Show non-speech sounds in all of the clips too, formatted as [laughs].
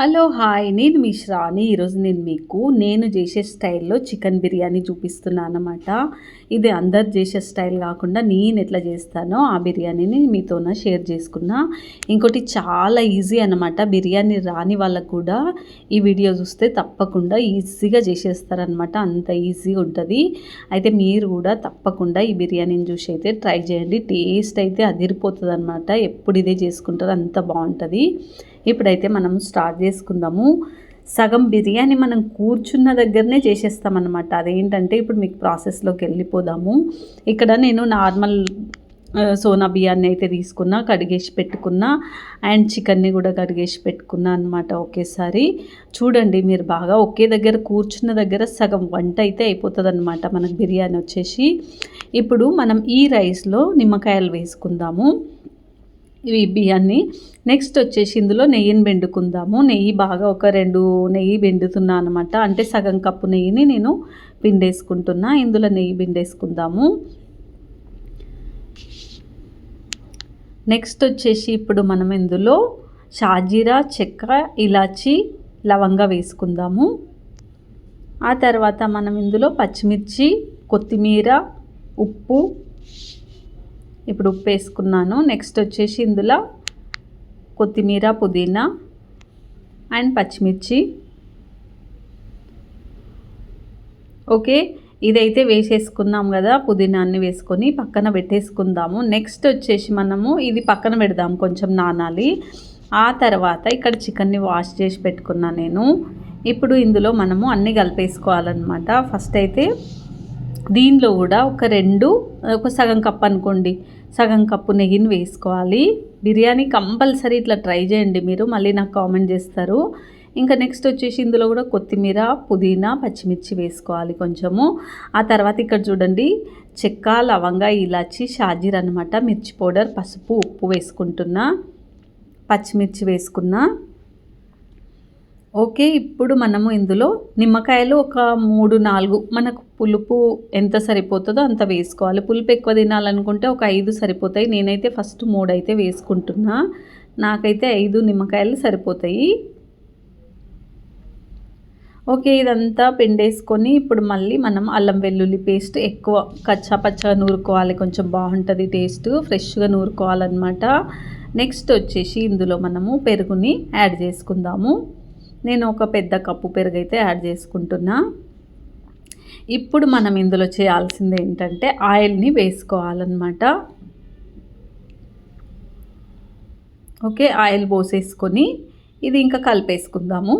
Hello hi నేను మీ శ్రావణి. ఈరోజు నేను మీకు నేను చేసే స్టైల్లో చికెన్ బిర్యానీ చూపిస్తున్నాను అనమాట ఇది అందరు చేసే స్టైల్ కాకుండా నేను ఎట్లా చేస్తానో ఆ బిర్యానీని మీతోన షేర్ చేసుకున్నా. ఇంకోటి చాలా ఈజీ అనమాట బిర్యానీ రాని వాళ్ళకు కూడా ఈ వీడియో చూస్తే తప్పకుండా ఈజీగా చేసేస్తారనమాట అంత ఈజీగా ఉంటుంది. అయితే మీరు కూడా తప్పకుండా ఈ బిర్యానీని చూసి అయితే ట్రై చేయండి. టేస్ట్ అయితే అదిరిపోతుంది అనమాట ఎప్పుడు ఇదే చేసుకుంటారు అంత బాగుంటుంది. ఇప్పుడైతే మనం స్టార్ట్ చేసుకుందాము. సగం బిర్యానీ మనం కూర్చున్న దగ్గరనే చేసేస్తామన్నమాట. అదేంటంటే ఇప్పుడు మీకు ప్రాసెస్లోకి వెళ్ళిపోదాము. ఇక్కడ నేను నార్మల్ సోనా బియ్యాన్ని అయితే తీసుకున్నా కడిగేసి పెట్టుకున్నా అండ్ చికెన్ని కూడా కడిగేసి పెట్టుకున్నా అనమాట ఒకేసారి. చూడండి మీరు బాగా ఒకే దగ్గర కూర్చున్న దగ్గర సగం వంట అయితే అయిపోతుంది అనమాట మనకు బిర్యానీ వచ్చేసి. ఇప్పుడు మనం ఈ రైస్లో నిమ్మకాయలు వేసుకుందాము. ఇవి బియ్యాన్ని. నెక్స్ట్ వచ్చేసి ఇందులో నెయ్యిని బెండుకుందాము నెయ్యి బాగా ఒక రెండు నెయ్యి బెండుతున్నా అనమాట అంటే సగం కప్పు నెయ్యిని నేను పిండేసుకుంటున్నా. ఇందులో నెయ్యి పిండేసుకుందాము. నెక్స్ట్ వచ్చేసి ఇప్పుడు మనం ఇందులో షాజీరా చెక్క ఇలాచి లవంగా వేసుకుందాము. ఆ తర్వాత మనం ఇందులో పచ్చిమిర్చి కొత్తిమీర ఉప్పు ఇప్పుడు ఉప్పు వేసుకున్నాను. నెక్స్ట్ వచ్చేసి ఇందులో కొత్తిమీర పుదీనా అండ్ పచ్చిమిర్చి. ఓకే ఇదైతే వేసేసుకున్నాం కదా పుదీనాన్ని వేసుకొని పక్కన పెట్టేసుకుందాము. నెక్స్ట్ వచ్చేసి మనము ఇది పక్కన పెడదాం కొంచెం నానాలి. ఆ తర్వాత ఇక్కడ చికెన్ని వాష్ చేసి పెట్టుకున్నా నేను. ఇప్పుడు ఇందులో మనము అన్నీ కలిపేసుకోవాలన్నమాట. ఫస్ట్ అయితే దీనిలో కూడా ఒక రెండు ఒక సగం కప్ అనుకోండి. సగం కప్పు నెయ్యిని వేసుకోవాలి. బిర్యానీ కంపల్సరీ ఇట్లా ట్రై చేయండి మీరు మళ్ళీ నాకు కామెంట్ చేస్తారు. ఇంకా నెక్స్ట్ వచ్చేసి ఇందులో కూడా కొత్తిమీర పుదీనా పచ్చిమిర్చి వేసుకోవాలి కొంచెము. ఆ తర్వాత ఇక్కడ చూడండి చెక్క లవంగా ఇలాచి షాజీర్ అనమాట మిర్చి పౌడర్ పసుపు ఉప్పు వేసుకుంటున్నా. పచ్చిమిర్చి వేసుకున్నా. ఓకే ఇప్పుడు మనము ఇందులో నిమ్మకాయలు ఒక మూడు నాలుగు మనకు పులుపు ఎంత సరిపోతుందో అంత వేసుకోవాలి. పులుపు ఎక్కువ తినాలనుకుంటే ఒక ఐదు సరిపోతాయి. నేనైతే ఫస్ట్ మూడు అయితే వేసుకుంటున్నా. నాకైతే ఐదు నిమ్మకాయలు సరిపోతాయి. ఓకే ఇదంతా పిండేసుకొని ఇప్పుడు మళ్ళీ మనం అల్లం వెల్లుల్లి పేస్ట్ ఎక్కువ కచ్చా పచ్చగా నూరుకోవాలి. కొంచెం బాగుంటుంది టేస్ట్ ఫ్రెష్గా నూరుకోవాలన్నమాట. నెక్స్ట్ వచ్చేసి ఇందులో మనము పెరుగుని యాడ్ చేసుకుందాము. నేను ఒక పెద్ద కప్పు పెరుగు అయితే యాడ్ చేసుకుంటున్నా. ఇప్పుడు మనం ఇందులో చేయాల్సింది ఏంటంటే ఆయిల్ని వేసుకోవాలన్నమాట. ఓకే ఆయిల్ పోసేసుకొని ఇది ఇంకా కలిపేసుకుందాము.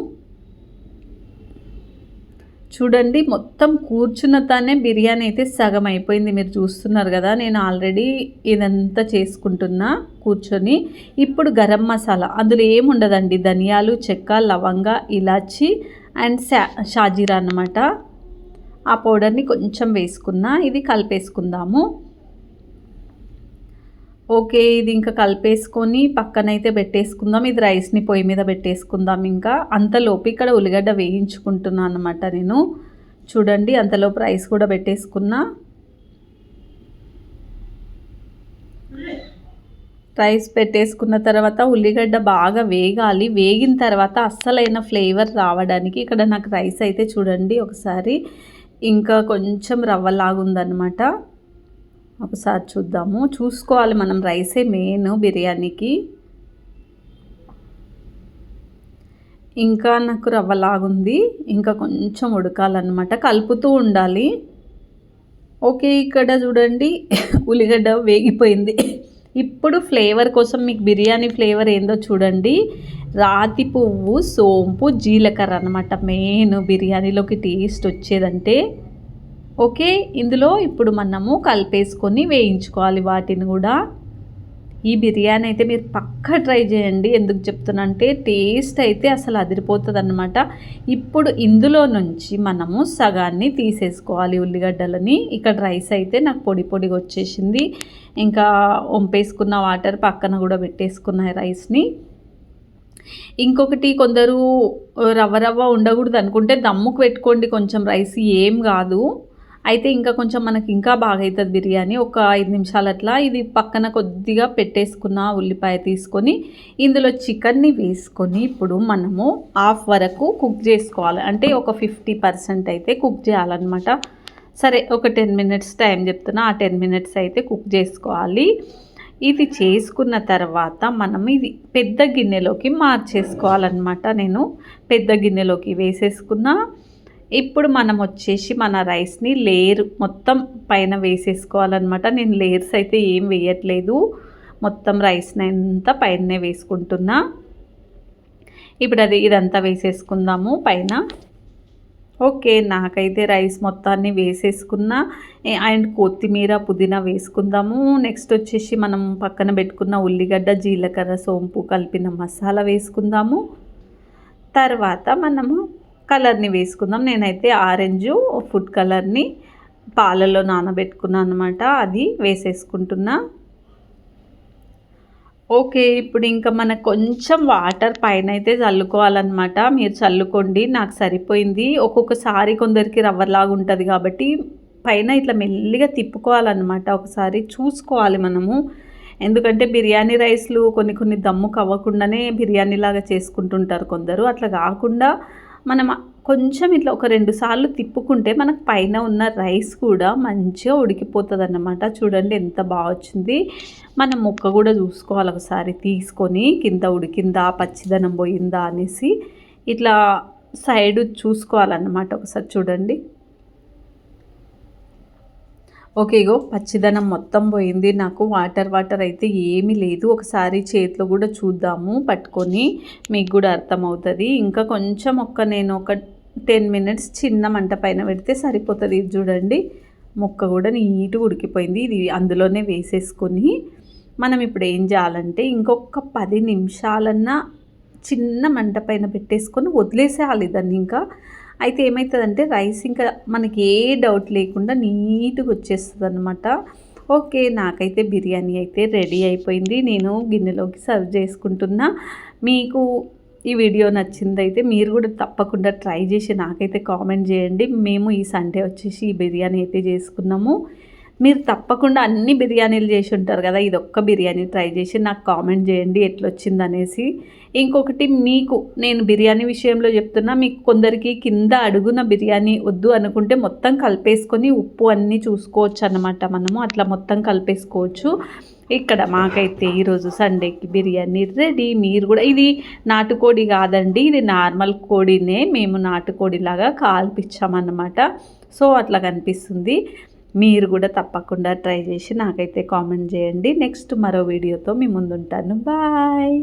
చూడండి మొత్తం కూర్చున్న తానే బిర్యానీ అయితే సగం అయిపోయింది. మీరు చూస్తున్నారు కదా నేను ఆల్రెడీ ఇదంతా చేసుకుంటున్నా కూర్చొని. ఇప్పుడు గరం మసాలా అందులో ఏముండదండి? ధనియాలు చెక్క లవంగ ఇలాచి అండ్ శా షాజీరా అనమాట ఆ పౌడర్ని కొంచెం వేసుకున్నా ఇది కలిపేసుకుందాము. ఓకే ఇది ఇంకా కలిపేసుకొని పక్కనైతే పెట్టేసుకుందాం. ఇది రైస్ని పొయ్యి మీద పెట్టేసుకుందాం ఇంకా. అంతలోపు ఇక్కడ ఉల్లిగడ్డ వేయించుకుంటున్నాను అనమాట నేను. చూడండి అంతలోపు రైస్ కూడా పెట్టేసుకున్నా. రైస్ పెట్టేసుకున్న తర్వాత ఉల్లిగడ్డ బాగా వేగాలి. వేగిన తర్వాత అస్సలైన ఫ్లేవర్ రావడానికి ఇక్కడ నాకు రైస్ అయితే చూడండి ఒకసారి. ఇంకా కొంచెం రవ్వలాగుందనమాట ఒకసారి చూద్దాము. చూసుకోవాలి మనం రైసే మెయిన్ బిర్యానీకి. ఇంకా నాకు రవ్వలాగుంది ఇంకా కొంచెం ఉడకాలన్నమాట. కలుపుతూ ఉండాలి. ఓకే ఇక్కడ చూడండి. [laughs] ఉల్లిగడ్డ వేగిపోయింది. ఇప్పుడు ఫ్లేవర్ కోసం మీకు బిర్యానీ ఫ్లేవర్ ఏందో చూడండి. రాతి పువ్వు సోంపు జీలకర్ర అనమాట మెయిన్ బిర్యానీలోకి టేస్ట్ వచ్చేదంటే. ఓకే ఇందులో ఇప్పుడు మనము కలిపేసుకొని వేయించుకోవాలి వాటిని కూడా. ఈ బిర్యానీ అయితే మీరు పక్క ట్రై చేయండి. ఎందుకు చెప్తున్నా అంటే టేస్ట్ అయితే అసలు అదిరిపోతుంది అనమాట ఇప్పుడు ఇందులో నుంచి మనము సగాన్ని తీసేసుకోవాలి ఉల్లిగడ్డలని. ఇక్కడ రైస్ అయితే నాకు పొడి పొడిగా వచ్చేసింది. ఇంకా వంపేసుకున్న వాటర్ పక్కన కూడా పెట్టేసుకున్న రైస్ని. ఇంకొకటి కొందరు రవ్వ రవ్వ ఉండకూడదు అనుకుంటే దమ్ముకు పెట్టుకోండి. కొంచెం రైస్ ఏం కాదు. అయితే ఇంకా కొంచెం మనకి ఇంకా బాగా అవుతుంది బిర్యానీ. ఒక ఐదు నిమిషాలు అట్లా ఇది పక్కన కొద్దిగా పెట్టేసుకున్న ఉల్లిపాయ తీసుకొని ఇందులో చికెన్ని వేసుకొని ఇప్పుడు మనము హాఫ్ వరకు కుక్ చేసుకోవాలి. అంటే ఒక ఫిఫ్టీ పర్సెంట్ అయితే కుక్ చేయాలన్నమాట. సరే ఒక టెన్ మినిట్స్ టైం చెప్తున్నా ఆ టెన్ మినిట్స్ అయితే కుక్ చేసుకోవాలి. ఇది చేసుకున్న తర్వాత మనం ఇది పెద్ద గిన్నెలోకి మార్చేసుకోవాలన్నమాట. నేను పెద్ద గిన్నెలోకి వేసేసుకున్న. ఇప్పుడు మనం వచ్చేసి మన రైస్ని లేయర్ మొత్తం పైన వేసేసుకోవాలన్నమాట. నేను లేయర్స్ అయితే ఏం వేయట్లేదు. మొత్తం రైస్ని అంతా పైననే వేసుకుంటున్నా. ఇప్పుడు అది ఇదంతా వేసేసుకుందాము పైన. ఓకే నాకైతే రైస్ మొత్తాన్ని వేసేసుకున్నా. అండ్ కొత్తిమీర పుదీనా వేసుకుందాము. నెక్స్ట్ వచ్చేసి మనం పక్కన పెట్టుకున్న ఉల్లిగడ్డ జీలకర్ర సోంపు కలిపిన మసాలా వేసుకుందాము. తర్వాత మనము కలర్ని వేసుకుందాం. నేనైతే ఆరెంజ్ ఫుడ్ కలర్ని పాలలో నానబెట్టుకున్నాను అనమాట అది వేసేసుకుంటున్నా. ఓకే ఇప్పుడు ఇంకా మనకు కొంచెం వాటర్ పైన అయితే చల్లుకోవాలన్నమాట. మీరు చల్లుకోండి నాకు సరిపోయింది. ఒక్కొక్కసారి కొందరికి రవ్వర్లాగా ఉంటుంది కాబట్టి పైన ఇట్లా మెల్లిగా తిప్పుకోవాలన్నమాట. ఒకసారి చూసుకోవాలి మనము. ఎందుకంటే బిర్యానీ రైస్లు కొన్ని కొన్ని దమ్ము కవ్వకుండానే బిర్యానీ లాగా చేసుకుంటుంటారు కొందరు. అట్లా కాకుండా మనం కొంచెం ఇట్లా ఒక రెండు సార్లు తిప్పుకుంటే మనకు పైన ఉన్న రైస్ కూడా మంచిగా ఉడికిపోతుంది అన్నమాట చూడండి ఎంత బాగా వచ్చింది. మనం ముక్క కూడా చూసుకోవాలి ఒకసారి తీసుకొని కింద ఉడికిందా పచ్చిదనం పోయిందా అనేసి ఇట్లా సైడ్ చూసుకోవాలన్నమాట ఒకసారి చూడండి. ఓకే ఇగో పచ్చిదనం మొత్తం పోయింది. నాకు వాటర్ వాటర్ అయితే ఏమీ లేదు. ఒకసారి చేతిలో కూడా చూద్దాము పట్టుకొని. మీకు కూడా అర్థమవుతుంది. ఇంకా కొంచెం ఒక్క నేను ఒక టెన్ మినిట్స్ చిన్న మంట పైన పెడితే సరిపోతుంది. ఇది చూడండి. మొక్క కూడా నీట్గా ఉడికిపోయింది. ఇది అందులోనే వేసేసుకొని మనం ఇప్పుడు ఏం చేయాలంటే ఇంకొక పది నిమిషాలన్నా చిన్న మంట పైన పెట్టేసుకొని వదిలేసేయాలి దాన్ని ఇంకా. అయితే ఏమవుతుందంటే రైస్ ఇంకా మనకి ఏ డౌట్ లేకుండా నీట్గా వచ్చేస్తుంది అనమాట ఓకే నాకైతే బిర్యానీ అయితే రెడీ అయిపోయింది. నేను గిన్నెలోకి సర్వ్ చేసుకుంటున్నా. మీకు ఈ వీడియో నచ్చిందైతే మీరు కూడా తప్పకుండా ట్రై చేసి నాకైతే కామెంట్ చేయండి. మేము ఈ సండే వచ్చేసి ఈ బిర్యానీ అయితే చేసుకున్నాము. మీరు తప్పకుండా అన్ని బిర్యానీలు చేసి ఉంటారు కదా ఇది ఒక్క బిర్యానీ ట్రై చేసి నాకు కామెంట్ చేయండి ఎట్లొచ్చింది అనేసి ఇంకొకటి మీకు నేను బిర్యానీ విషయంలో చెప్తున్నా మీకు కొందరికి కింద అడుగున బిర్యానీ వద్దు అనుకుంటే మొత్తం కలిపేసుకొని ఉప్పు అన్నీ చూసుకోవచ్చు అన్నమాట మనము అట్లా మొత్తం కలిపేసుకోవచ్చు. ఇక్కడ మాకైతే ఈరోజు సండేకి బిర్యానీ రెడీ మీరు కూడా ఇది నాటుకోడి కాదండి ఇది నార్మల్ కోడినే మేము నాటుకోడిలాగా కాల్పించామన్నమాట సో అట్లా కనిపిస్తుంది. మీరు కూడా తప్పకుండా ట్రై చేసి నాకైతే కామెంట్ చేయండి. నెక్స్ట్ మరో వీడియోతో మీ ముందుంటాను. బాయ్!